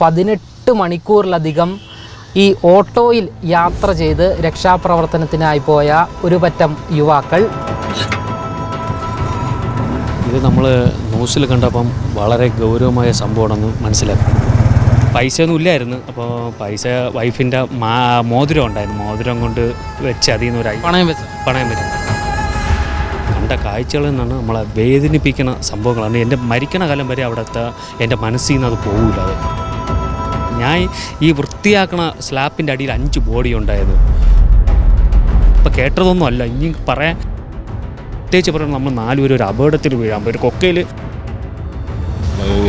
പതിനെട്ട് മണിക്കൂറിലധികം ഈ ഓട്ടോയിൽ യാത്ര ചെയ്ത് രക്ഷാപ്രവർത്തനത്തിനായി പോയ ഒരു പറ്റം യുവാക്കൾ. ഇത് നമ്മൾ ന്യൂസിൽ കണ്ടപ്പം വളരെ ഗൗരവമായ സംഭവമാണെന്ന് മനസ്സിലാക്കി പൈസയൊന്നും ഇല്ലായിരുന്നു. അപ്പോൾ പൈസ വൈഫിന്റെ മാ മോതിരം ഉണ്ടായിരുന്നു. മോതിരം കൊണ്ട് വെച്ച് അതിൽ നിന്ന് ഒരു ഐ- പണയം വെച്ച്. പണയം വെച്ചു. കണ്ട കാഴ്ചകളിൽ നിന്നാണ് നമ്മളെ വേദനിപ്പിക്കുന്ന സംഭവങ്ങളാണ്. എന്റെ മരിക്കണ കാലം വരെ അവിടുത്തെ എന്റെ മനസ്സിൽ നിന്ന് അത് പോകില്ല അത്. ഞാൻ ഈ വൃത്തിയാക്കണ സ്ലാപ്പിന്റെ അടിയിൽ അഞ്ച് ബോഡി ഉണ്ടായത് ഇപ്പം കേട്ടതൊന്നും അല്ല. ഇനി പറയാൻ പ്രത്യേകിച്ച് പറയുന്നത് നമ്മൾ നാലുപേരും ഒരു അപകടത്തിൽ വീഴാൻ ഒരു കൊക്കയിൽ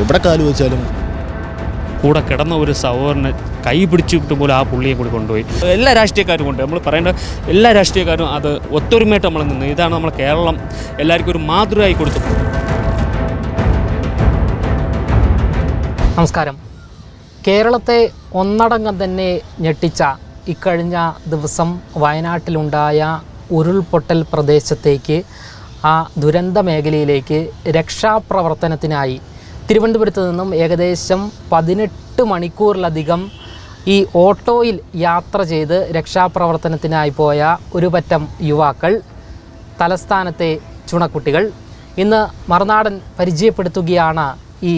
എവിടെ കാൽ വെച്ചാലും കൂടെ കിടന്ന ഒരു സഹോദരനെ കൈ പിടിച്ചിട്ട് പോലും ആ പുള്ളിയെ കൂടി കൊണ്ടുപോയി. എല്ലാ രാഷ്ട്രീയക്കാരും കൊണ്ട് നമ്മൾ പറയേണ്ട എല്ലാ രാഷ്ട്രീയക്കാരും അത് ഒത്തൊരുമയായിട്ട് നമ്മൾ നിന്ന്. ഇതാണ് നമ്മൾ കേരളം. എല്ലാവർക്കും ഒരു മാതൃകയായി കൊടുത്തു. നമസ്കാരം. കേരളത്തെ ഒന്നടങ്കം തന്നെ ഞെട്ടിച്ച ഇക്കഴിഞ്ഞ ദിവസം വയനാട്ടിലുണ്ടായ ഉരുൾപൊട്ടൽ പ്രദേശത്തേക്ക് ആ ദുരന്ത മേഖലയിലേക്ക് രക്ഷാപ്രവർത്തനത്തിനായി തിരുവനന്തപുരത്ത് നിന്നും ഏകദേശം പതിനെട്ട് മണിക്കൂറിലധികം ഈ ഓട്ടോയിൽ യാത്ര ചെയ്ത് രക്ഷാപ്രവർത്തനത്തിനായി പോയ ഒരു പറ്റം യുവാക്കൾ തലസ്ഥാനത്തെ ചുണക്കുട്ടികൾ ഇന്ന് മറുനാടൻ പരിചയപ്പെടുത്തുകയാണ് ഈ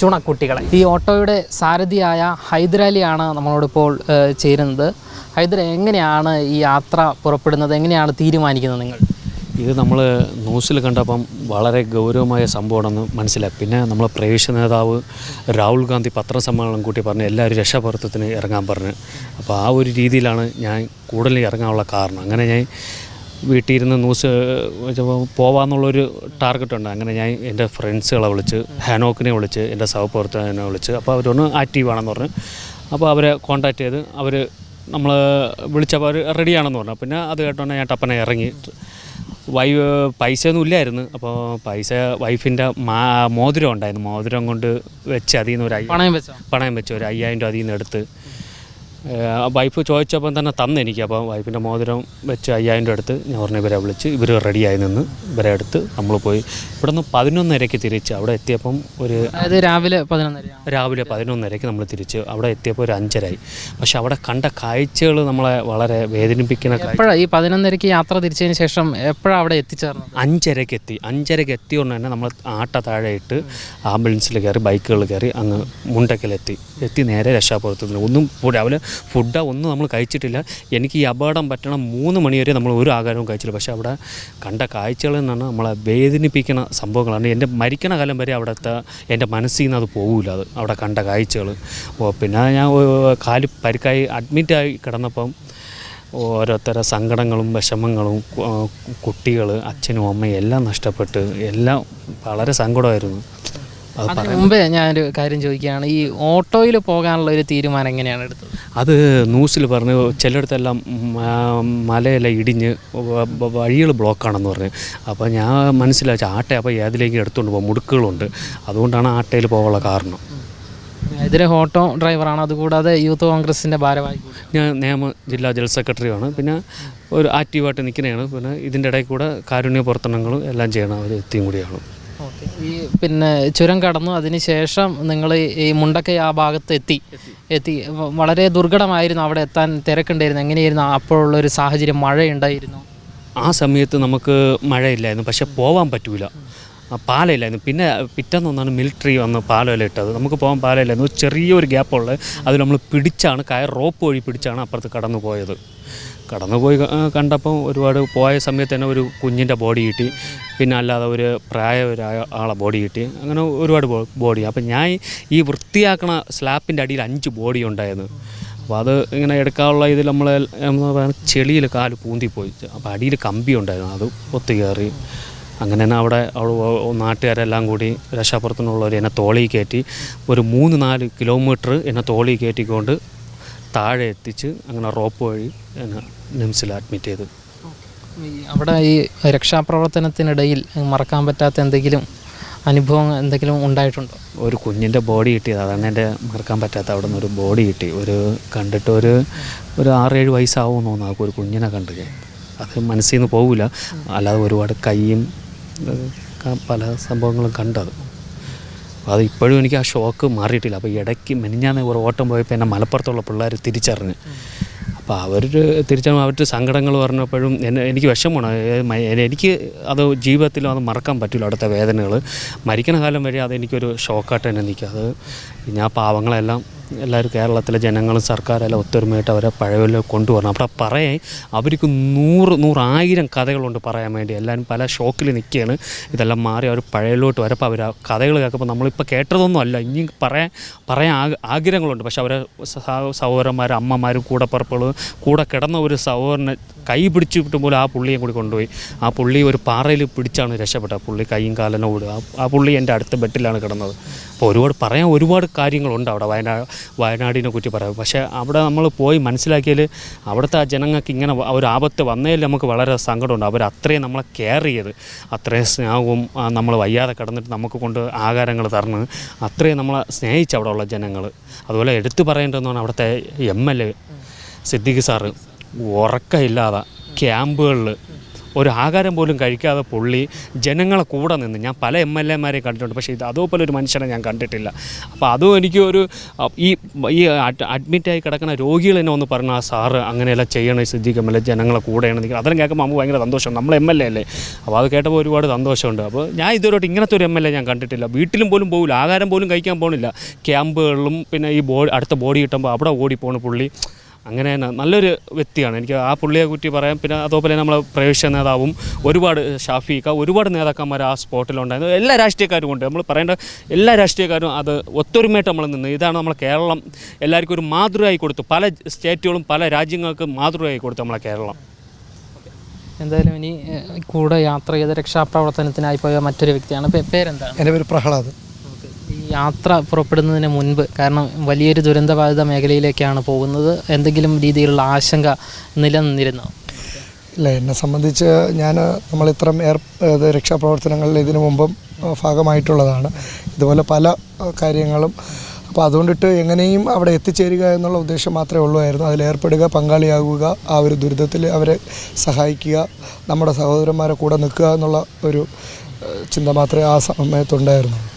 ചുണക്കുട്ടികളെ. ഈ ഓട്ടോയുടെ സാരഥിയായ ഹൈദരാലിയാണ് നമ്മളോടിപ്പോൾ ചേരുന്നത്. ഹൈദര എങ്ങനെയാണ് ഈ യാത്ര പുറപ്പെടുന്നത്? എങ്ങനെയാണ് തീരുമാനിക്കുന്നത് നിങ്ങൾ? ഇത് നമ്മൾ ന്യൂസിൽ കണ്ടപ്പം വളരെ ഗൗരവമായ സംഭവമാണെന്ന് മനസ്സിലായി. പിന്നെ നമ്മളെ പ്രവേശ നേതാവ് രാഹുൽ ഗാന്ധി പത്രസമ്മേളനം കൂട്ടി പറഞ്ഞ് എല്ലാവരും രക്ഷാപ്രവർത്തനത്തിന് ഇറങ്ങാൻ പറഞ്ഞു. അപ്പോൾ ആ ഒരു രീതിയിലാണ് ഞാൻ കൂടുതൽ ഇറങ്ങാനുള്ള കാരണം. അങ്ങനെ ഞാൻ വീട്ടിൽ ഇരുന്ന് ന്യൂസ് പോവാന്നുള്ളൊരു ടാർഗറ്റുണ്ട്. അങ്ങനെ ഞാൻ എന്റെ ഫ്രണ്ട്സുകളെ വിളിച്ച് ഹാനോക്കിനെ വിളിച്ച് എന്റെ സഹപ്രവർത്തകനെ വിളിച്ച് അപ്പോൾ അവരൊന്ന് ആക്റ്റീവാണെന്ന് പറഞ്ഞു. അപ്പോൾ അവരെ കോൺടാക്ട് ചെയ്ത് അവർ നമ്മൾ വിളിച്ചപ്പോൾ അവർ റെഡിയാണെന്ന് പറഞ്ഞു. പിന്നെ അത് കേട്ടോണ്ട് ഞാൻ ടപ്പനെ ഇറങ്ങി. വൈ പൈസയൊന്നും ഇല്ലായിരുന്നു. അപ്പോൾ പൈസ വൈഫിന്റെ മാ മോതിരം ഉണ്ടായിരുന്നു. മോതിരം കൊണ്ട് വെച്ച് അതിൽ നിന്ന് ഒരു പണയം വെച്ച്? പണയം വെച്ച് ഒരു അയ്യായിരം രൂപ അതിൽ നിന്ന് എടുത്ത് വൈഫ് ചോദിച്ചപ്പം തന്നെ തന്നു എനിക്ക്. അപ്പോൾ വൈഫിന്റെ മോതിരം വെച്ച് അയ്യായിരം അടുത്ത് ഞാൻ പറഞ്ഞ ഇവരെ വിളിച്ച് ഇവർ റെഡിയായി നിന്ന് ഇവരെ അടുത്ത് നമ്മൾ പോയി. ഇവിടെ നിന്ന് പതിനൊന്നരയ്ക്ക് തിരിച്ച് അവിടെ എത്തിയപ്പം ഒരു അതായത് രാവിലെ പതിനൊന്നര. രാവിലെ പതിനൊന്നരയ്ക്ക് നമ്മൾ തിരിച്ച്. അവിടെ എത്തിയപ്പോൾ ഒരു അഞ്ചരായി. പക്ഷെ അവിടെ കണ്ട കാഴ്ചകൾ നമ്മളെ വളരെ വേദനിപ്പിക്കുന്ന എപ്പോഴാണ് ഈ പതിനൊന്നരയ്ക്ക് യാത്ര തിരിച്ചതിന് ശേഷം എപ്പോഴാണ് അവിടെ എത്തിച്ചേർന്നത്? അഞ്ചരയ്ക്ക് എത്തി. അഞ്ചരയ്ക്ക് എത്തിയോണ്ട് തന്നെ നമ്മൾ ആട്ട താഴെ ഇട്ട് ആംബുലൻസിൽ കയറി ബൈക്കുകൾ കയറി അങ്ങ് മുണ്ടക്കലെത്തി. എത്തി നേരെ രക്ഷാപ്രവർത്തനത്തിന്. ഒന്നും രാവിലെ ഫുഡോ ഒന്നും നമ്മൾ കഴിച്ചിട്ടില്ല. എനിക്ക് ഈ അപകടം പറ്റണം മൂന്ന് മണി വരെ നമ്മൾ ഒരു ആഹാരവും കഴിച്ചില്ല. പക്ഷേ അവിടെ കണ്ട കാഴ്ചകളിൽ നിന്നാണ് നമ്മളെ വേദനിപ്പിക്കുന്ന സംഭവങ്ങളാണ്. എന്റെ മരിക്കണ കാലം വരെ അവിടുത്തെ എന്റെ മനസ്സിൽ നിന്ന് അത് പോകില്ല അത് അവിടെ കണ്ട കാഴ്ചകൾ. ഓ പിന്നെ ഞാൻ കാൽ പരിക്കായി അഡ്മിറ്റായി കിടന്നപ്പം ഓരോരുത്തരെ സങ്കടങ്ങളും വിഷമങ്ങളും കുട്ടികൾ അച്ഛനും അമ്മയും എല്ലാം നഷ്ടപ്പെട്ട് എല്ലാം വളരെ സങ്കടമായിരുന്നു. അത് അതിന് മുമ്പേ ഞാനൊരു കാര്യം ചോദിക്കുകയാണ്. ഈ ഓട്ടോയിൽ പോകാനുള്ള ഒരു തീരുമാനം എങ്ങനെയാണ് എടുത്തത്? അത് ന്യൂസിൽ പറഞ്ഞു ചിലയിടത്തെല്ലാം മലയെല്ലാം ഇടിഞ്ഞ് വഴികൾ ബ്ലോക്കാണെന്ന് പറഞ്ഞു. അപ്പോൾ ഞാൻ മനസ്സിലാച്ച ആട്ട അപ്പോൾ ഏതിലേക്ക് എടുത്തുകൊണ്ട് പോകും? മുടുക്കുകളുണ്ട്. അതുകൊണ്ടാണ് ആട്ടയിൽ പോകാനുള്ള കാരണം. എതിരെ ഓട്ടോ ഡ്രൈവറാണ്. അതുകൂടാതെ യൂത്ത് കോൺഗ്രസിന്റെ ഭാരവാഹി. ഞാൻ നിയമ ജില്ലാ ജനറൽ സെക്രട്ടറിയാണ്. പിന്നെ ഒരു ആക്റ്റീവായിട്ട് നിൽക്കുന്നതാണ്. പിന്നെ ഇതിന്റെ ഇടയിൽ കൂടെ കാരുണ്യ പ്രവർത്തനങ്ങളും എല്ലാം ചെയ്യണം. ഒരു എത്തിയും കൂടിയാണ്. ഈ പിന്നെ ചുരം കടന്നു അതിനുശേഷം നിങ്ങൾ ഈ മുണ്ടക്കൈ ആ ഭാഗത്ത് എത്തി. എത്തി. വളരെ ദുർഘടമായിരുന്നു അവിടെ എത്താൻ തിരക്കുണ്ടായിരുന്നു. എങ്ങനെയായിരുന്നു? അപ്പോഴുള്ള ഒരു സാഹചര്യം മഴയുണ്ടായിരുന്നു. ആ സമയത്ത് നമുക്ക് മഴയില്ലായിരുന്നു. പക്ഷെ പോവാൻ പറ്റൂല. ആ പാലയില്ലായിരുന്നു പിന്നെ പിറ്റേന്നൊന്നാണ് മിലിറ്ററി വന്ന് പാലയില ഇട്ടത്. നമുക്ക് പോകാൻ പാലയില്ലായിരുന്നു ഒരു ചെറിയൊരു ഗ്യാപ്പുള്ളത് അത് നമ്മൾ പിടിച്ചാണ് കയർ റോപ്പ് വഴി പിടിച്ചാണ് അപ്പുറത്ത് കടന്നു പോയത്. കടന്നു പോയി കണ്ടപ്പോൾ കണ്ടപ്പം ഒരുപാട് പോയ സമയത്ത് തന്നെ ഒരു കുഞ്ഞിന്റെ ബോഡി കിട്ടി. പിന്നെ അല്ലാതെ ഒരു പ്രായവരായ ആളെ ബോഡി കിട്ടി. അങ്ങനെ ഒരുപാട് ബോഡി അപ്പം ഞാൻ ഈ വൃത്തിയാക്കണ സ്ലാപ്പിന്റെ അടിയിൽ അഞ്ച് ബോഡി ഉണ്ടായിരുന്നു. അപ്പോൾ അത് ഇങ്ങനെ എടുക്കാനുള്ള ഇതിൽ നമ്മൾ ചെളിയിൽ കാൽ പൂന്തിപ്പോയി. അപ്പോൾ അടിയിൽ കമ്പി ഉണ്ടായിരുന്നു. അത് ഒത്തു കയറി അങ്ങനെ തന്നെ അവിടെ നാട്ടുകാരെല്ലാം കൂടി രക്ഷാപ്രവർത്തനമുള്ളവർ എന്നെ തോളി കയറ്റി ഒരു മൂന്ന് നാല് കിലോമീറ്റർ എന്നെ തോളി കയറ്റിക്കൊണ്ട് താഴെ എത്തിച്ച് അങ്ങനെ റോപ്പ് വഴി എന്നെ നിംസിൽ അഡ്മിറ്റ് ചെയ്തു. അവിടെ ഈ രക്ഷാപ്രവർത്തനത്തിനിടയിൽ മറക്കാൻ പറ്റാത്ത എന്തെങ്കിലും അനുഭവം എന്തെങ്കിലും ഉണ്ടായിട്ടുണ്ടോ? ഒരു കുഞ്ഞിന്റെ ബോഡി കിട്ടിയത്. അതാണ് എന്റെ മറക്കാൻ പറ്റാത്ത അവിടെ നിന്ന് ഒരു ബോഡി കിട്ടി. ഒരു കണ്ടിട്ട് ഒരു ഒരു ആറേഴ് വയസ്സാവുമെന്ന് തോന്നുന്നു. ആ ഒരു കുഞ്ഞിനെ കണ്ടു ഞാൻ അത് മനസ്സിൽ നിന്ന് പോകില്ല അല്ലാതെ ഒരുപാട് കൈയും പല സംഭവങ്ങളും കണ്ടത്. അത് ഇപ്പോഴും എനിക്ക് ആ ഷോക്ക് മാറിയിട്ടില്ല. അപ്പോൾ ഇടയ്ക്ക് മെനിഞ്ഞാന്ന് ഒരു ഓട്ടം പോയപ്പോൾ എന്നെ മലപ്പുറത്തുള്ള പിള്ളേർ തിരിച്ചറിഞ്ഞ്. അപ്പോൾ അവർ തിരിച്ചറിഞ്ഞ അവരുടെ സങ്കടങ്ങൾ പറഞ്ഞപ്പോഴും എന്നെ എനിക്ക് വിഷമമാണ്. എനിക്ക് അത് ജീവിതത്തിലും അത് മറക്കാൻ പറ്റില്ല അവിടുത്തെ വേദനകൾ മരിക്കുന്ന കാലം വരെ അതെനിക്കൊരു ഷോക്കായിട്ട് തന്നെ നിൽക്കുക അത് ഞാൻ പാവങ്ങളെല്ലാം എല്ലാവരും കേരളത്തിലെ ജനങ്ങളും സർക്കാരെല്ലാം ഒത്തൊരുമയായിട്ട് അവരെ പഴയ കൊണ്ടുവരണം. അവിടെ പറയാൻ അവർക്ക് നൂറ് നൂറായിരം കഥകളുണ്ട് പറയാൻ വേണ്ടി. എല്ലാവരും പല ഷോക്കിൽ നിൽക്കുകയാണ്. ഇതെല്ലാം മാറി അവർ പഴയലോട്ട് വരപ്പോൾ അവർ കഥകൾ കേൾക്കുമ്പോൾ നമ്മളിപ്പോൾ കേട്ടതൊന്നും അല്ല. ഇനി പറയാൻ പറയാൻ ആഗ്രഹങ്ങളുണ്ട്. പക്ഷെ അവരെ സഹ- സഹോദരന്മാർ അമ്മമാരും കൂടപ്പറപ്പുകൾ കൂടെ കിടന്ന ഒരു സഹോദരനെ കൈ പിടിച്ചിട്ട് പോലും ആ പുള്ളിയും കൂടി കൊണ്ടുപോയി. ആ പുള്ളി ഒരു പാറയിൽ പിടിച്ചാണ് രക്ഷപ്പെട്ടത്. പുള്ളി കൈയും കാലനോട് ആ- പുള്ളി എന്റെ അടുത്ത ബെഡിലാണ് കിടന്നത്. അപ്പോൾ ഒരുപാട് പറയാൻ ഒരുപാട് കാര്യങ്ങളുണ്ട് അവിടെ വയനാട് വയനാടിനെ കുറ്റി പറയാം പക്ഷേ അവിടെ നമ്മൾ പോയി മനസ്സിലാക്കിയാൽ അവിടുത്തെ ആ ജനങ്ങൾക്ക് ഇങ്ങനെ ഒരു ആപത്ത് വന്നതിൽ നമുക്ക് വളരെ സങ്കടമുണ്ട്. അവർ അത്രയും നമ്മളെ കെയർ ചെയ്ത് അത്രയും സ്നേഹവും നമ്മൾ വയ്യാതെ കിടന്നിട്ട് നമുക്ക് കൊണ്ട് ആഹാരങ്ങൾ തരണം അത്രയും നമ്മളെ സ്നേഹിച്ച് അവിടെ ഉള്ള ജനങ്ങൾ അതുപോലെ എടുത്തു പറയേണ്ടതെന്നാണ് അവിടുത്തെ M L A Siddique sir ഉറക്കമില്ലാതെ ക്യാമ്പുകളിൽ ഒരു ആഹാരം പോലും കഴിക്കാതെ പുള്ളി ജനങ്ങളെ കൂടെ നിന്ന് ഞാൻ പല എം എൽ എമാരെ കണ്ടിട്ടുണ്ട് പക്ഷേ ഇത് അതുപോലെ ഒരു മനുഷ്യനെ ഞാൻ കണ്ടിട്ടില്ല. അപ്പോൾ അതും എനിക്ക് ഒരു ഈ ഈ അഡ്- അഡ്മിറ്റായി കിടക്കുന്ന രോഗികൾ തന്നെ ഒന്ന് ആ സാറ് അങ്ങനെയെല്ലാം ചെയ്യണേ സിദ്ദിഖ് എം എൽ എ ജനങ്ങളെ കൂടെയാണ് നിൽക്കുന്നത്. അതെല്ലാം കേൾക്കുമ്പോൾ നമുക്ക് ഭയങ്കര സന്തോഷം. നമ്മൾ എം എൽ എ അല്ലേ? അപ്പോൾ അത് കേട്ടപ്പോൾ ഒരുപാട് സന്തോഷമുണ്ട്. അപ്പോൾ ഞാൻ ഇതുവരെയായിട്ട് ഇങ്ങനത്തെ ഒരു എം എൽ എ ഞാൻ കണ്ടിട്ടില്ല. വീട്ടിലും പോലും പോകില്ല ആഹാരം പോലും കഴിക്കാൻ പോകണില്ല ക്യാമ്പുകളിലും പിന്നെ ഈ ബോഡി അടുത്ത ബോഡി കിട്ടുമ്പോൾ അവിടെ ഓടിപ്പോണ് പുള്ളി. അങ്ങനെ നല്ലൊരു വ്യക്തിയാണ്. എനിക്ക് ആ പുള്ളിയെ കുറ്റി പറയാം. പിന്നെ അതുപോലെ നമ്മളെ പ്രവേശ നേതാവും ഒരുപാട് ഷാഫിക്ക ഒരുപാട് നേതാക്കന്മാർ ആ സ്പോട്ടിലുണ്ടായിരുന്നു. എല്ലാ രാഷ്ട്രീയക്കാരും ഉണ്ട് നമ്മൾ പറയേണ്ട എല്ലാ രാഷ്ട്രീയക്കാരും അത് ഒത്തൊരുമയായിട്ട് നമ്മൾ നിന്ന്. ഇതാണ് നമ്മളെ കേരളം. എല്ലാവർക്കും ഒരു മാതൃകയായി കൊടുത്തു. പല സ്റ്റേറ്റുകളും പല രാജ്യങ്ങൾക്കും മാതൃകയായി കൊടുത്തു നമ്മളെ കേരളം. എന്തായാലും ഇനി കൂടെ യാത്ര ചെയ്ത രക്ഷാപ്രവർത്തനത്തിനായി പോയ മറ്റൊരു വ്യക്തിയാണ്. പേരെന്താണ്? എന്റെ പേര് പ്രഹ്ലാദ്. യാത്ര പുറപ്പെടുന്നതിന് മുൻപ് കാരണം വലിയൊരു ദുരന്തബാധിത മേഖലയിലേക്കാണ് പോകുന്നത് എന്തെങ്കിലും രീതിയിലുള്ള ആശങ്ക നിലനിന്നിരുന്നു? ഇല്ല എന്നെ സംബന്ധിച്ച് ഞാൻ നമ്മൾ ഇത്തരം എയർ രക്ഷാപ്രവർത്തനങ്ങളിൽ ഇതിനു മുമ്പും ഭാഗമായിട്ടുള്ളതാണ്. ഇതുപോലെ പല കാര്യങ്ങളും. അപ്പോൾ അതുകൊണ്ടിട്ട് എങ്ങനെയും അവിടെ എത്തിച്ചേരുക എന്നുള്ള ഉദ്ദേശം മാത്രമേ ഉള്ളൂമായിരുന്നു അതിലേർപ്പെടുക പങ്കാളിയാകുക ആ ഒരു ദുരിതത്തിൽ അവരെ സഹായിക്കുക നമ്മുടെ സഹോദരന്മാരെ കൂടെ നിൽക്കുക എന്നുള്ള ഒരു ചിന്ത മാത്രമേ ആ സമയത്തുണ്ടായിരുന്നു ഏഹ്,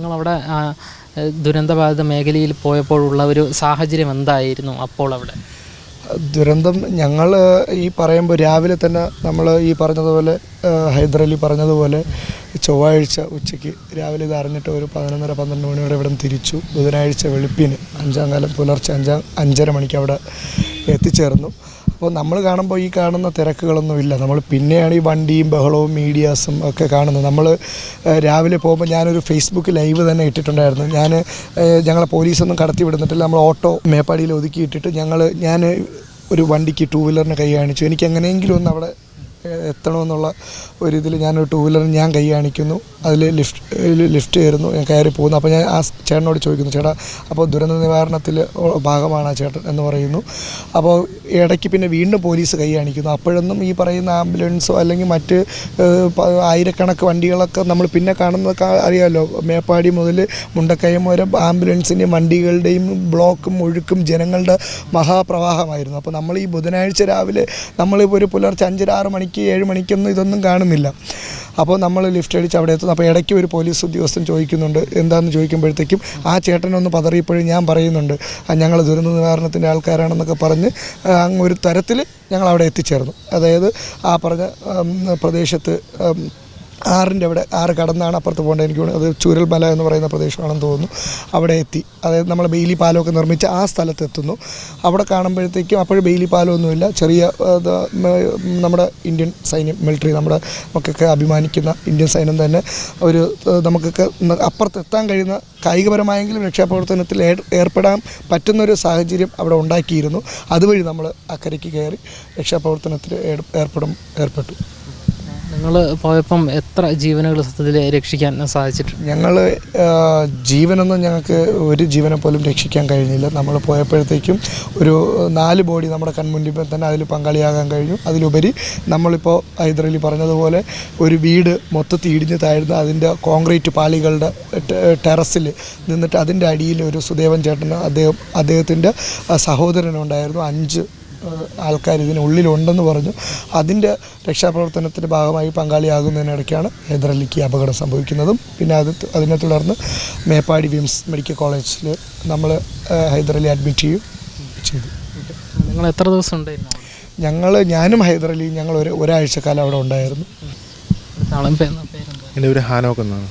നിങ്ങളവിടെ ദുരന്തബാധിത മേഖലയിൽ പോയപ്പോഴുള്ള ഒരു സാഹചര്യം എന്തായിരുന്നു അപ്പോൾ അവിടെ? ദുരന്തം ഞങ്ങൾ ഈ പറയുമ്പോൾ രാവിലെ തന്നെ നമ്മൾ ഈ പറഞ്ഞതുപോലെ ഹൈദരലി പറഞ്ഞതുപോലെ ചൊവ്വാഴ്ച ഉച്ചയ്ക്ക് രാവിലെ ഇത് അറിഞ്ഞിട്ട് ഒരു പതിനൊന്നര പന്ത്രണ്ട് മണിയോടെ ഇവിടെ തിരിച്ചു. ബുധനാഴ്ച വെളുപ്പിന് അഞ്ചാം കാലം പുലർച്ചെ അഞ്ചാം അഞ്ചര മണിക്ക് അവിടെ എത്തിച്ചേർന്നു. അപ്പോൾ നമ്മൾ കാണുമ്പോൾ ഈ കാണുന്ന തിരക്കുകളൊന്നും ഇല്ല. നമ്മൾ പിന്നെയാണ് ഈ വണ്ടിയും ബഹളവും മീഡിയാസും ഒക്കെ കാണുന്നത്. നമ്മൾ രാവിലെ പോകുമ്പോൾ ഞാനൊരു ഫേസ്ബുക്ക് ലൈവ് തന്നെ ഇട്ടിട്ടുണ്ടായിരുന്നു. ഞാൻ ഞങ്ങളെ പോലീസൊന്നും കടത്തി വിടുന്നിട്ടില്ല. നമ്മൾ ഓട്ടോ മേപ്പാടിയിൽ ഒതുക്കിയിട്ടിട്ട് ഞങ്ങൾ ഞാൻ ഒരു വണ്ടിക്ക് ടൂ വീലറിന് കൈ കാണിച്ചു. എനിക്ക് എങ്ങനെയെങ്കിലും ഒന്ന് അവിടെ എത്തണമെന്നുള്ള ഒരു ഇതിൽ ഞാനൊരു ടൂ വീലറിന് ഞാൻ കൈ കാണിക്കുന്നു. അതിൽ ലിഫ്റ്റ് ലിഫ്റ്റ് കയറുന്നു ഞാൻ കയറി പോകുന്നു. അപ്പോൾ ഞാൻ ആ ചേട്ടനോട് ചോദിക്കുന്നു ചേട്ടാ അപ്പോൾ ദുരന്ത നിവാരണത്തിൽ ഭാഗമാണ് ആ ചേട്ടൻ എന്ന് പറയുന്നു. അപ്പോൾ ഇടയ്ക്ക് പിന്നെ വീണ്ടും പോലീസ് കൈ കാണിക്കുന്നു. അപ്പോഴൊന്നും ഈ പറയുന്ന ആംബുലൻസോ അല്ലെങ്കിൽ മറ്റ് ആയിരക്കണക്ക് വണ്ടികളൊക്കെ നമ്മൾ പിന്നെ കാണുന്നതൊക്കെ അറിയാമല്ലോ മേപ്പാടി മുതൽ മുണ്ടക്കയം വരെ ആംബുലൻസിന്റെയും വണ്ടികളുടെയും ബ്ലോക്കും ഒഴുക്കും ജനങ്ങളുടെ മഹാപ്രവാഹമായിരുന്നു. അപ്പോൾ നമ്മൾ ഈ ബുധനാഴ്ച രാവിലെ നമ്മളിപ്പോൾ ഒരു പുലർച്ചെ അഞ്ചര ആറ് മണിക്ക് ഏഴ് മണിക്കൊന്നും ഇതൊന്നും കാണുന്നില്ല. അപ്പോൾ നമ്മൾ ലിഫ്റ്റ് അടിച്ച് അവിടെ എത്തുന്നു. അപ്പോൾ ഇടയ്ക്ക് ഒരു പോലീസ് ഉദ്യോഗസ്ഥൻ ചോദിക്കുന്നുണ്ട് എന്താണെന്ന് ചോദിക്കുമ്പോഴത്തേക്കും ആ ചേട്ടനൊന്ന് പതറിയപ്പോഴും ഞാൻ പറയുന്നുണ്ട് "ആ, ഞങ്ങൾ ദുരന്ത നിവാരണത്തിന്റെ ആൾക്കാരാണെന്നൊക്കെ പറഞ്ഞ് ഒരു തരത്തിൽ ഞങ്ങൾ അവിടെ എത്തിച്ചേർന്നു. അതായത് ആ പറഞ്ഞ പ്രദേശത്ത് ആറിന്റെ അവിടെ ആറ് കടന്നാണ് അപ്പുറത്ത് പോകേണ്ടത്. എനിക്ക് അത് ചൂരൽമല എന്ന് പറയുന്ന പ്രദേശമാണെന്ന് തോന്നുന്നു. അവിടെ എത്തി. അതായത് നമ്മൾ ബെയിലി പാലമൊക്കെ നിർമ്മിച്ച് ആ സ്ഥലത്ത് എത്തുന്നു. അവിടെ കാണുമ്പോഴത്തേക്കും അപ്പോഴും ബെയിലി പാലമൊന്നുമില്ല. ചെറിയ നമ്മുടെ ഇന്ത്യൻ സൈന്യം മിലിറ്ററി നമ്മുടെ നമുക്കൊക്കെ അഭിമാനിക്കുന്ന ഇന്ത്യൻ സൈന്യം തന്നെ ഒരു നമുക്കൊക്കെ അപ്പുറത്ത് എത്താൻ കഴിയുന്ന കായികപരമായെങ്കിലും രക്ഷാപ്രവർത്തനത്തിൽ ഏർപ്പെടാൻ പറ്റുന്നൊരു സാഹചര്യം അവിടെ ഉണ്ടാക്കിയിരുന്നു. അതുവഴി നമ്മൾ അക്കരയ്ക്ക് കയറി രക്ഷാപ്രവർത്തനത്തിൽ ഏർപ്പെടും ഏർപ്പെട്ടു. നിങ്ങൾ പോയപ്പം എത്ര ജീവനുകൾ സത്യത്തിൽ രക്ഷിക്കാൻ സാധിച്ചിട്ടുണ്ട്? ഞങ്ങൾ ജീവനൊന്നും ഞങ്ങൾക്ക് ഒരു ജീവനെ പോലും രക്ഷിക്കാൻ കഴിഞ്ഞില്ല. നമ്മൾ പോയപ്പോഴത്തേക്കും ഒരു നാല് ബോഡി നമ്മുടെ കൺമുൻപിൽ തന്നെ അതിൽ പങ്കാളിയാകാൻ കഴിഞ്ഞു. അതിലുപരി നമ്മളിപ്പോൾ ഹൈദരലി പറഞ്ഞതുപോലെ ഒരു വീട് മൊത്തത്തിൽ ഇടിഞ്ഞ് താഴ്ന്ന് അതിന്റെ കോൺക്രീറ്റ് പാളികളുടെ ടെറസിൽ നിന്നിട്ട് അതിന്റെ അടിയിൽ ഒരു സുദേവൻ ചേട്ടന് അദ്ദേഹം അദ്ദേഹത്തിന്റെ സഹോദരനുണ്ടായിരുന്നു. അഞ്ച് ആൾക്കാർ ഇതിനുള്ളിലുണ്ടെന്ന് പറഞ്ഞു. അതിന്റെ രക്ഷാപ്രവർത്തനത്തിന്റെ ഭാഗമായി പങ്കാളിയാകുന്നതിനിടയ്ക്കാണ് ഹൈദരലിക്ക് അപകടം സംഭവിക്കുന്നതും. പിന്നെ അത് അതിനെ തുടർന്ന് മേപ്പാടി വിംസ് മെഡിക്കൽ കോളേജിൽ നമ്മൾ ഹൈദരലി അഡ്മിറ്റ് ചെയ്യും ചെയ്തു. നിങ്ങൾ എത്ര ദിവസം ഉണ്ടായിരുന്നു ഞങ്ങൾ ഞാനും ഹൈദരലിയും ഞങ്ങൾ ഒരു ഒരാഴ്ചക്കാലം അവിടെ ഉണ്ടായിരുന്നു? എന്റെ പേര് ഹാനോക്ക് എന്നാണ്.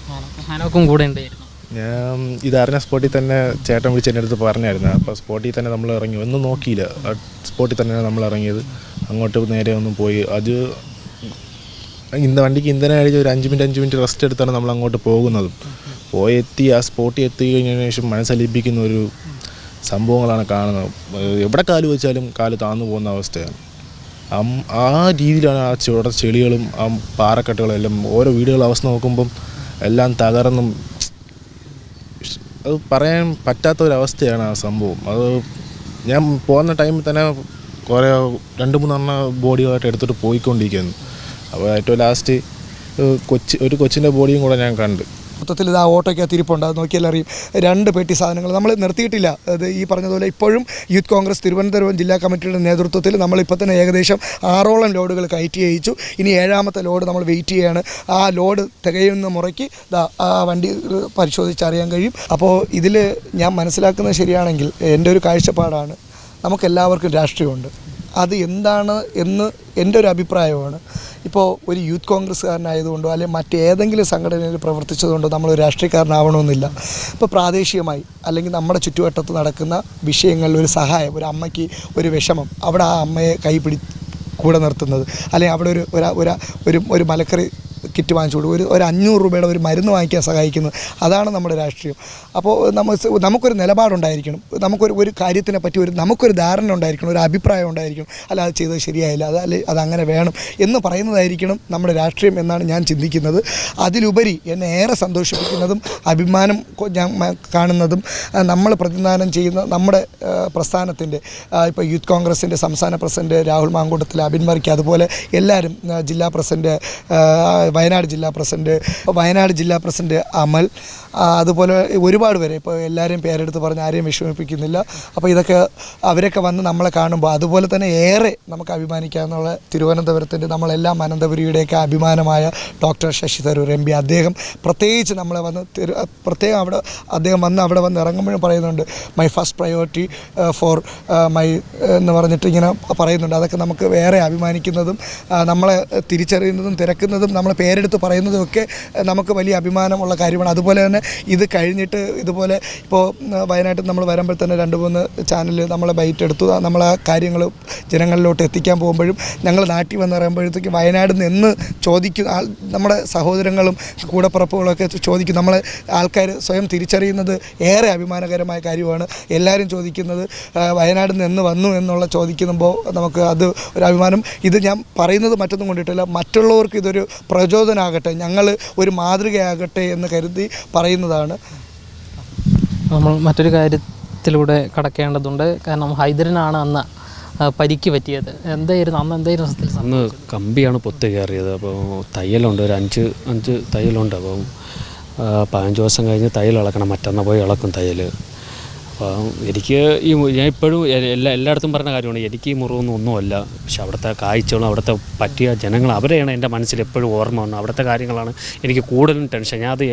ഹാനോക്കും കൂടെ ഉണ്ടായിരുന്നു. ഞാൻ ഇതറിഞ്ഞ സ്പോട്ടിൽ തന്നെ ചേട്ടൻ വിളിച്ച് എന്റെ അടുത്ത് പറഞ്ഞായിരുന്നു. അപ്പോൾ സ്പോട്ടിൽ തന്നെ നമ്മൾ ഇറങ്ങി. ഒന്നും നോക്കിയില്ല. സ്പോട്ടിൽ തന്നെയാണ് നമ്മൾ ഇറങ്ങിയത്. അങ്ങോട്ട് നേരെ ഒന്നും പോയി. അത് ഇന്ന് വണ്ടിക്ക് ഇന്ധനം അടിച്ച് ഒരു അഞ്ച് മിനിറ്റ് അഞ്ച് മിനിറ്റ് റെസ്റ്റ് എടുത്താണ് നമ്മൾ അങ്ങോട്ട് പോകുന്നതും. പോയി എത്തി ആ സ്പോട്ടിൽ എത്തി കഴിഞ്ഞതിന് ശേഷം മനസ്സലിപ്പിക്കുന്ന ഒരു സംഭവങ്ങളാണ് കാണുന്നത്. എവിടെ കാൽ വെച്ചാലും കാൽ താന്നു പോകുന്ന അവസ്ഥയാണ്. ആ രീതിയിലാണ് ആ ചുവടെ ചെളികളും ആ പാറക്കെട്ടുകളും എല്ലാം ഓരോ വീടുകളുടെ അവസ്ഥ നോക്കുമ്പം എല്ലാം തകർന്നും അത് പറയാൻ പറ്റാത്ത ഒരവസ്ഥയാണ് ആ സംഭവം. അത് ഞാൻ പോകുന്ന ടൈമിൽ തന്നെ കുറേ രണ്ട് മൂന്നെണ്ണ ബോഡിയുമായിട്ട് എടുത്തിട്ട് പോയിക്കൊണ്ടിരിക്കുന്നു. അപ്പോൾ ഏറ്റവും ലാസ്റ്റ് കൊച്ചി ഒരു കൊച്ചിന്റെ ബോഡിയും കൂടെ ഞാൻ കണ്ട്. മൊത്തത്തിൽ ഇത് ആ ഓട്ടോയ്ക്കകത്ത് ഇരിപ്പുണ്ട് അത് നോക്കിയാൽ അറിയും. രണ്ട് പെട്ടി സാധനങ്ങൾ. നമ്മൾ നിർത്തിയിട്ടില്ല. അത് ഈ പറഞ്ഞതുപോലെ ഇപ്പോഴും യൂത്ത് കോൺഗ്രസ് തിരുവനന്തപുരം ജില്ലാ കമ്മിറ്റിയുടെ നേതൃത്വത്തിൽ നമ്മളിപ്പോൾ തന്നെ ഏകദേശം ആറോളം ലോഡുകൾ കയറ്റി അയച്ചു. ഇനി ഏഴാമത്തെ ലോഡ് നമ്മൾ വെയിറ്റ് ചെയ്യാണ്. ആ ലോഡ് തികയുന്ന മുറയ്ക്ക് ആ വണ്ടി പരിശോധിച്ചറിയാൻ കഴിയും. അപ്പോൾ ഇതിൽ ഞാൻ മനസ്സിലാക്കുന്നത് ശരിയാണെങ്കിൽ എന്റെ ഒരു കാഴ്ചപ്പാടാണ്. നമുക്കെല്ലാവർക്കും രാഷ്ട്രീയമുണ്ട്. അത് എന്താണ് എന്ന് എന്റെ ഒരു അഭിപ്രായമാണ്. ഇപ്പോൾ ഒരു യൂത്ത് കോൺഗ്രസ്സുകാരനായതുകൊണ്ടോ അല്ലെങ്കിൽ മറ്റേതെങ്കിലും സംഘടനയിൽ പ്രവർത്തിച്ചതുകൊണ്ടോ നമ്മൾ രാഷ്ട്രീയക്കാരനാവണമെന്നില്ല. ഇപ്പോൾ പ്രാദേശികമായി അല്ലെങ്കിൽ നമ്മുടെ ചുറ്റുവട്ടത്ത് നടക്കുന്ന വിഷയങ്ങളിൽ ഒരു സഹായം ഒരു അമ്മയ്ക്ക് ഒരു വിഷമം അവിടെ ആ അമ്മയെ കൈപിടി കൂടെ നിർത്തുന്നത്. അല്ലെങ്കിൽ അവിടെ ഒരു ഒരു ഒരു മലക്കറി കിറ്റ് വാങ്ങിച്ചു കൊടുക്കും. ഒരു ഒരു അഞ്ഞൂറ് രൂപയുടെ ഒരു മരുന്ന് വാങ്ങിക്കാൻ സഹായിക്കുന്നത് അതാണ് നമ്മുടെ രാഷ്ട്രീയം. അപ്പോൾ നമ്മൾ നമുക്കൊരു നിലപാടുണ്ടായിരിക്കണം. നമുക്കൊരു ഒരു കാര്യത്തിനെ പറ്റി ഒരു നമുക്കൊരു ധാരണ ഉണ്ടായിരിക്കണം. ഒരു അഭിപ്രായം ഉണ്ടായിരിക്കണം. അല്ല അത് ചെയ്തത് ശരിയായില്ല. അത് അല്ലെ അതങ്ങനെ വേണം എന്ന് പറയുന്നതായിരിക്കണം നമ്മുടെ രാഷ്ട്രീയം എന്നാണ് ഞാൻ ചിന്തിക്കുന്നത്. അതിലുപരി എന്നെ ഏറെ സന്തോഷിപ്പിക്കുന്നതും അഭിമാനം ഞാൻ കാണുന്നതും നമ്മൾ പ്രതിദാനം ചെയ്യുന്ന നമ്മുടെ പ്രസ്ഥാനത്തിന്റെ ഇപ്പോൾ യൂത്ത് കോൺഗ്രസിന്റെ സംസ്ഥാന പ്രസിഡന്റ് രാഹുൽ മാങ്കൂട്ടത്തിൽ അബിൻ അതുപോലെ എല്ലാവരും ജില്ലാ പ്രസിഡന്റ് വയനാട് ജില്ലാ പ്രസിഡന്റ് വയനാട് ജില്ലാ പ്രസിഡന്റ് അമൽ അതുപോലെ ഒരുപാട് പേരെ ഇപ്പോൾ എല്ലാവരെയും പേരെടുത്ത് പറഞ്ഞ് ആരെയും വിഷമിപ്പിക്കുന്നില്ല. അപ്പോൾ ഇതൊക്കെ അവരൊക്കെ വന്ന് നമ്മളെ കാണുമ്പോൾ അതുപോലെ തന്നെ ഏറെ നമുക്ക് അഭിമാനിക്കാമെന്നുള്ള തിരുവനന്തപുരത്തിന്റെ നമ്മളെല്ലാം അനന്തപുരിയുടെയൊക്കെ അഭിമാനമായ doctor Shashi Tharoor M P. അദ്ദേഹം പ്രത്യേകിച്ച് നമ്മളെ വന്ന് തിരു പ്രത്യേകം അവിടെ അദ്ദേഹം വന്ന് അവിടെ വന്ന് ഇറങ്ങുമ്പോഴും പറയുന്നുണ്ട് my first priority for my എന്ന് പറഞ്ഞിട്ട് ഇങ്ങനെ പറയുന്നുണ്ട്. അതൊക്കെ നമുക്ക് വേറെ അഭിമാനിക്കുന്നതും നമ്മളെ തിരിച്ചറിയുന്നതും തിരക്കുന്നതും നമ്മളെ പേരെടുത്ത് പറയുന്നതുമൊക്കെ നമുക്ക് വലിയ അഭിമാനമുള്ള കാര്യമാണ്. അതുപോലെ തന്നെ ഇത് കഴിഞ്ഞിട്ട് ഇതുപോലെ ഇപ്പോൾ വയനാട്ടിൽ നമ്മൾ വരുമ്പോൾ തന്നെ രണ്ട് മൂന്ന് ചാനൽ നമ്മളെ ബൈറ്റ് എടുത്തു. നമ്മൾ ആ കാര്യങ്ങൾ ജനങ്ങളിലോട്ട് എത്തിക്കാൻ പോകുമ്പോഴും ഞങ്ങൾ നാട്ടിൽ വന്ന് പറയുമ്പോഴത്തേക്ക് വയനാട് നിന്ന് ചോദിക്കും. നമ്മുടെ സഹോദരങ്ങളും കൂടപ്പുറപ്പുകളൊക്കെ ചോദിക്കും. നമ്മളെ ആൾക്കാർ സ്വയം തിരിച്ചറിയുന്നത് ഏറെ അഭിമാനകരമായ കാര്യമാണ്. എല്ലാവരും ചോദിക്കുന്നത് വയനാട് നിന്ന് വന്നു എന്നുള്ള ചോദിക്കുമ്പോൾ നമുക്ക് അത് ഒരു അഭിമാനം. ഇത് ഞാൻ പറയുന്നത് മറ്റൊന്നും കൊണ്ടിട്ടില്ല. മറ്റുള്ളവർക്ക് ഇതൊരു പ്രചോദനമാകട്ടെ ഞങ്ങൾ ഒരു മാതൃകയാകട്ടെ എന്ന് കരുതി പറയുന്നതാണ്. നമ്മൾ മറ്റൊരു കാര്യത്തിലൂടെ കടക്കേണ്ടതുണ്ട്. കാരണം ഹൈദരനാണ് അന്ന് പരിക്ക് പറ്റിയത്. എന്തായിരുന്നു അന്ന് എന്തായിരുന്നു അന്ന് കമ്പിയാണ് പൊത്ത് കയറിയത്. അപ്പോൾ തയ്യലുണ്ട് ഒരു അഞ്ച് അഞ്ച് തയ്യലുണ്ട്. അപ്പം പതിനഞ്ച് ദിവസം കഴിഞ്ഞ് തയ്യൽ ഇളക്കണം. മറ്റന്നാൾ പോയി ഇളക്കും തയ്യൽ അപ്പം എനിക്ക് ഈ ഞാൻ ഇപ്പോഴും എല്ലാ എല്ലായിടത്തും പറഞ്ഞ കാര്യമാണ് എനിക്ക് ഈ മുറിവൊന്നും ഒന്നുമല്ല. പക്ഷെ അവിടുത്തെ കാഴ്ചകളും അവിടുത്തെ പറ്റിയ ജനങ്ങൾ അവരെയാണ് എന്റെ മനസ്സിൽ എപ്പോഴും ഓർമ്മ വന്നത്. അവിടുത്തെ കാര്യങ്ങളാണ് എനിക്ക് കൂടുതലും ടെൻഷൻ. ഞാൻ അത്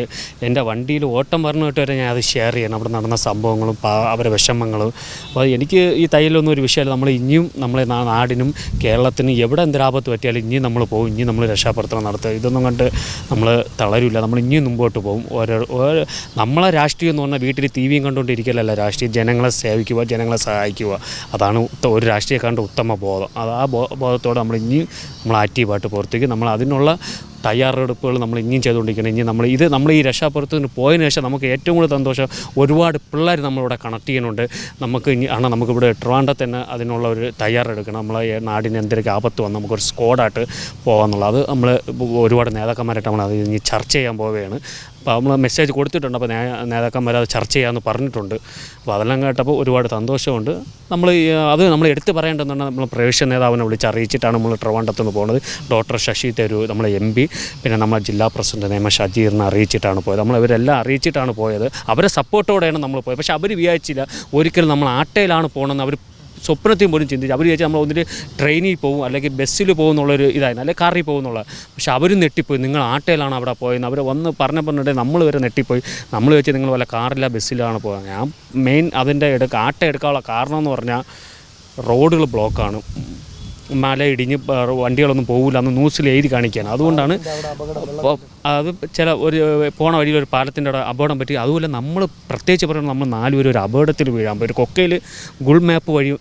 എന്റെ വണ്ടിയിൽ ഓട്ടം പറഞ്ഞിട്ട് വരെ ഞാൻ അത് ഷെയർ ചെയ്യണം. അവിടെ നടന്ന സംഭവങ്ങളും അവരെ വിഷമങ്ങളും. അപ്പോൾ എനിക്ക് ഈ തയ്യലൊന്നും ഒരു വിഷയമല്ല. നമ്മൾ ഇനിയും നമ്മളെ നാടിനും കേരളത്തിനും എവിടെ എന്തൊരാപത്ത് പറ്റിയാലും ഇനിയും നമ്മൾ പോകും. ഇനിയും നമ്മൾ രക്ഷാപ്രവർത്തനം നടത്തുക. ഇതൊന്നും കണ്ട് നമ്മൾ തളരില്ല നമ്മൾ ഇനിയും മുമ്പോട്ട് പോകും. ഓരോ നമ്മളെ രാഷ്ട്രീയം എന്ന് പറഞ്ഞാൽ വീട്ടിൽ ടി വിയും കണ്ടുകൊണ്ടിരിക്കലല്ല രാഷ്ട്രീയം. ജനങ്ങളെ സേവിക്കുക ജനങ്ങളെ സഹായിക്കുക. അതാണ് ഒരു രാഷ്ട്രീയക്കാരന്റെ ഉത്തമ ബോധം. അത് ആ ബോധത്തോടെ നമ്മൾ ഇനിയും നമ്മൾ ആക്റ്റീവായിട്ട് പുറത്തേക്ക് നമ്മൾ അതിനുള്ള തയ്യാറെടുപ്പുകൾ നമ്മൾ ഇനിയും ചെയ്തുകൊണ്ടിരിക്കണം. ഇനി നമ്മൾ ഇത് നമ്മൾ ഈ രക്ഷാപ്രവർത്തനത്തിന് പോയതിനു ശേഷം നമുക്ക് ഏറ്റവും കൂടുതൽ സന്തോഷം ഒരുപാട് പിള്ളേർ നമ്മളിവിടെ കണക്ട് ചെയ്യുന്നുണ്ട്. നമുക്ക് ഇനി ആണ് നമുക്കിവിടെ ട്രിവാൻഡ്രത്ത് തന്നെ അതിനുള്ള ഒരു തയ്യാറെടുക്കണം. നമ്മളെ നാടിന് എന്തെങ്കിലും ആപത്ത് വന്ന് നമുക്കൊരു സ്ക്വാഡായിട്ട് പോകാമെന്നുള്ളത് അത് നമ്മൾ ഒരുപാട് നേതാക്കന്മാരായിട്ട് നമ്മൾ അത് ഇനി ചർച്ച ചെയ്യാൻ പോവുകയാണ്. അപ്പോൾ നമ്മൾ മെസ്സേജ് കൊടുത്തിട്ടുണ്ട്. അപ്പോൾ നേതാക്കന്മാർ അത് ചർച്ച ചെയ്യാമെന്ന് പറഞ്ഞിട്ടുണ്ട്. അപ്പോൾ അതെല്ലാം കേട്ടപ്പോൾ ഒരുപാട് സന്തോഷമുണ്ട്. നമ്മൾ അത് നമ്മൾ എടുത്തു പറയേണ്ടതെന്നാണ് നമ്മൾ പ്രവേശ നേതാവിനെ വിളിച്ച് അറിയിച്ചിട്ടാണ് നമ്മൾ ട്രിവാൻഡ്രത്ത് നിന്ന് പോകുന്നത് ഡോക്ടർ ശശി തരൂർ നമ്മളെ എം പി പിന്നെ നമ്മളെ ജില്ലാ പ്രസിഡന്റ് നിയമ ഷജീറിനെ അറിയിച്ചിട്ടാണ് പോയത്. നമ്മൾ ഇവരെല്ലാം അറിയിച്ചിട്ടാണ് പോയത്. അവരെ സപ്പോർട്ടോടെയാണ് നമ്മൾ പോയത്. പക്ഷേ അവർ വിചാരിച്ചില്ല ഒരിക്കലും നമ്മൾ ആട്ടയിലാണ് പോകണമെന്ന് അവർ സ്വപ്നത്തിൽ പോലും ചിന്തിച്ചു അവർ ചോദിച്ചാൽ നമ്മൾ ഒന്നിട്ട് ട്രെയിനിൽ പോകും അല്ലെങ്കിൽ ബസ്സിൽ പോകും എന്നുള്ളൊരു ഇതായിരുന്നു. അല്ലെങ്കിൽ കാറിൽ പോകും എന്നുള്ളത് പക്ഷെ അവരും നെട്ടിപ്പോയി നിങ്ങൾ ആട്ടയിലാണ് അവിടെ പോയത് അവർ വന്ന് പറഞ്ഞ പറഞ്ഞിട്ട് നമ്മൾ വരെ നെട്ടിപ്പോയി നമ്മൾ വെച്ച് നിങ്ങൾ വല്ല കാറില്ല ബസ്സിലാണ് പോകുക ഞാൻ മെയിൻ അതിന്റെ എടുക്ക ആട്ട എടുക്കാനുള്ള കാരണം എന്ന് പറഞ്ഞാൽ റോഡുകൾ ബ്ലോക്കാണ് മല ഇടിഞ്ഞ് വണ്ടികളൊന്നും പോകില്ല എന്ന് ന്യൂസിൽ എഴുതി കാണിക്കുകയാണ് അതുകൊണ്ടാണ് അത് ചില ഒരു പോണ വഴിയിൽ ഒരു പാലത്തിന്റെ അപകടം പറ്റി. അതുപോലെ നമ്മൾ പ്രത്യേകിച്ച് പറയുന്നത് നമ്മൾ നാലുപേരും ഒരു അപകടത്തിൽ വീഴാൻ ഒരു കൊക്കയിൽ ഗുൾ മാപ്പ് വഴി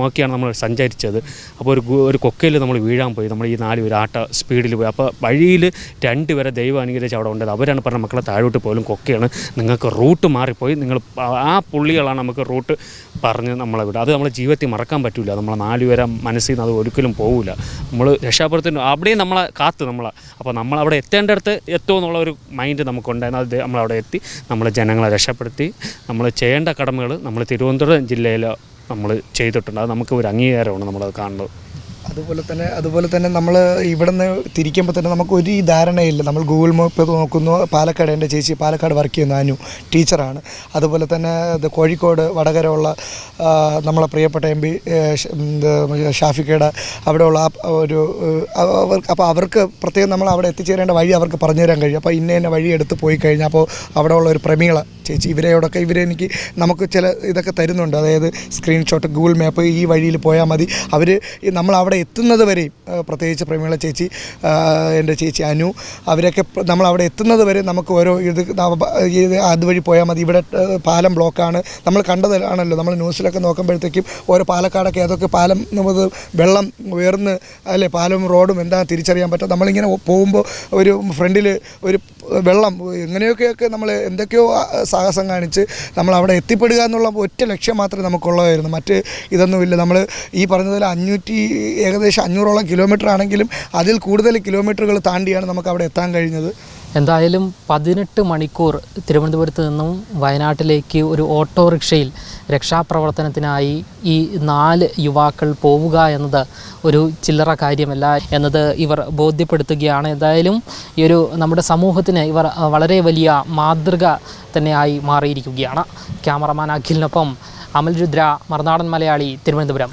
നോക്കിയാണ് നമ്മൾ സഞ്ചരിച്ചത്. അപ്പോൾ ഒരു ഒരു കൊക്കയിൽ നമ്മൾ വീഴാൻ പോയി. നമ്മൾ ഈ നാല് പേര് ആട്ട സ്പീഡിൽ പോയി. അപ്പോൾ വഴിയിൽ രണ്ട് പേരെ ദൈവം അനുഗ്രഹിച്ച് അവിടെ ഉണ്ടത് അവരാണ് പറഞ്ഞ മക്കളെ താഴോട്ട് പോലും കൊക്കയാണ്. നിങ്ങൾക്ക് റൂട്ട് മാറിപ്പോയി. നിങ്ങൾ ആ പുള്ളികളാണ് നമുക്ക് റൂട്ട് പറഞ്ഞ് നമ്മളെ വിടുക. അത് നമ്മളെ ജീവിതത്തിൽ മറക്കാൻ പറ്റില്ല നമ്മളെ നാല് പേരെ മനസ്സിൽ നിന്ന് അത് ഒരിക്കലും പോകില്ല നമ്മൾ രക്ഷാപ്രത്തിന് അവിടെയും നമ്മളെ കാത്ത് നമ്മളെ. അപ്പോൾ നമ്മൾ അവിടെ എത്തേണ്ടടുത്ത് എത്തുമോ എന്നുള്ള ഒരു മൈൻഡ് നമുക്കുണ്ടായിരുന്നു. അത് നമ്മളവിടെ എത്തി. നമ്മൾ ജനങ്ങളെ രക്ഷപ്പെടുത്തി. നമ്മൾ ചെയ്യേണ്ട കടമകൾ നമ്മൾ തിരുവനന്തപുരം ജില്ലയിൽ നമ്മൾ ചെയ്തിട്ടുണ്ട്. അത് നമുക്ക് ഒരു അംഗീകാരമാണ് നമ്മളത് കാണുന്നത്. അതുപോലെ തന്നെ അതുപോലെ തന്നെ നമ്മൾ ഇവിടെ നിന്ന് തിരിക്കുമ്പോൾ തന്നെ നമുക്ക് ഒരു ധാരണയില്ല. നമ്മൾ ഗൂഗിൾ മാപ്പ് നോക്കുന്നു പാലക്കാട് എന്റെ ചേച്ചി പാലക്കാട് വർക്ക് ചെയ്യുന്ന അനു ടീച്ചറാണ്. അതുപോലെ തന്നെ ഇത് കോഴിക്കോട് വടകര ഉള്ള നമ്മളെ പ്രിയപ്പെട്ട എം പി ഷാഫിക്കയുടെ അവിടെയുള്ള ഒരു അവർക്ക് അപ്പോൾ അവർക്ക് പ്രത്യേകം നമ്മൾ അവിടെ എത്തിച്ചേരേണ്ട വഴി അവർക്ക് പറഞ്ഞു തരാൻ കഴിയും. അപ്പോൾ ഇന്ന ഇന്ന വഴി എടുത്ത് പോയി കഴിഞ്ഞാൽ അപ്പോൾ അവിടെ ഉള്ള ഒരു പ്രമീള ചേച്ചി ഇവരെയോടൊക്കെ ഇവരെ എനിക്ക് നമുക്ക് ചില ഇതൊക്കെ തരുന്നുണ്ട്. അതായത് സ്ക്രീൻഷോട്ട് ഗൂഗിൾ മാപ്പ് ഈ വഴിയിൽ പോയാൽ മതി. അവർ നമ്മൾ അവിടെ എത്തുന്നത് വരെയും പ്രത്യേകിച്ച് പ്രമീള ചേച്ചി എന്റെ ചേച്ചി അനു അവരൊക്കെ നമ്മൾ അവിടെ എത്തുന്നത് വരെ നമുക്ക് ഓരോ ഇത് ഇത് അതുവഴി പോയാൽ മതി. ഇവിടെ പാലം ബ്ലോക്കാണ്. നമ്മൾ കണ്ടതാണല്ലോ നമ്മൾ ന്യൂസിലൊക്കെ നോക്കുമ്പോഴത്തേക്കും ഓരോ പാലക്കാടൊക്കെ അതൊക്കെ പാലം നമുക്ക് വെള്ളം ഉയർന്ന് അല്ലേ പാലവും റോഡും എന്താ തിരിച്ചറിയാൻ പറ്റും നമ്മളിങ്ങനെ പോകുമ്പോൾ ഒരു ഫ്രണ്ടിൽ ഒരു വെള്ളം എങ്ങനെയൊക്കെയൊക്കെ നമ്മൾ എന്തൊക്കെയോ സാഹസം കാണിച്ച് നമ്മൾ അവിടെ എത്തിപ്പെടുക എന്നുള്ള ഒറ്റ ലക്ഷ്യം മാത്രമേ നമുക്കുള്ളതായിരുന്നു. മറ്റ് ഇതൊന്നുമില്ല. നമ്മൾ ഈ പറഞ്ഞതുപോലെ അഞ്ഞൂറ്റി ഏകദേശം അഞ്ഞൂറോളം കിലോമീറ്റർ ആണെങ്കിലും അതിൽ കൂടുതൽ കിലോമീറ്ററുകൾ താണ്ടിയാണ് നമുക്ക് അവിടെ എത്താൻ കഴിഞ്ഞത്. എന്തായാലും പതിനെട്ട് മണിക്കൂർ തിരുവനന്തപുരത്ത് നിന്നും വയനാട്ടിലേക്ക് ഒരു ഓട്ടോറിക്ഷയിൽ രക്ഷാപ്രവർത്തനത്തിനായി ഈ നാല് യുവാക്കൾ പോവുക എന്നത് ഒരു ചില്ലറ കാര്യമല്ല എന്നത് ഇവർ ബോധ്യപ്പെടുത്തുകയാണ്. എന്തായാലും ഈ ഒരു നമ്മുടെ സമൂഹത്തിന് ഇവർ വളരെ വലിയ മാതൃക തന്നെയായി മാറിയിരിക്കുകയാണ്. ക്യാമറമാൻ അഖിലിനൊപ്പം അമൽ രുദ്ര മറുനാടൻ മലയാളി തിരുവനന്തപുരം.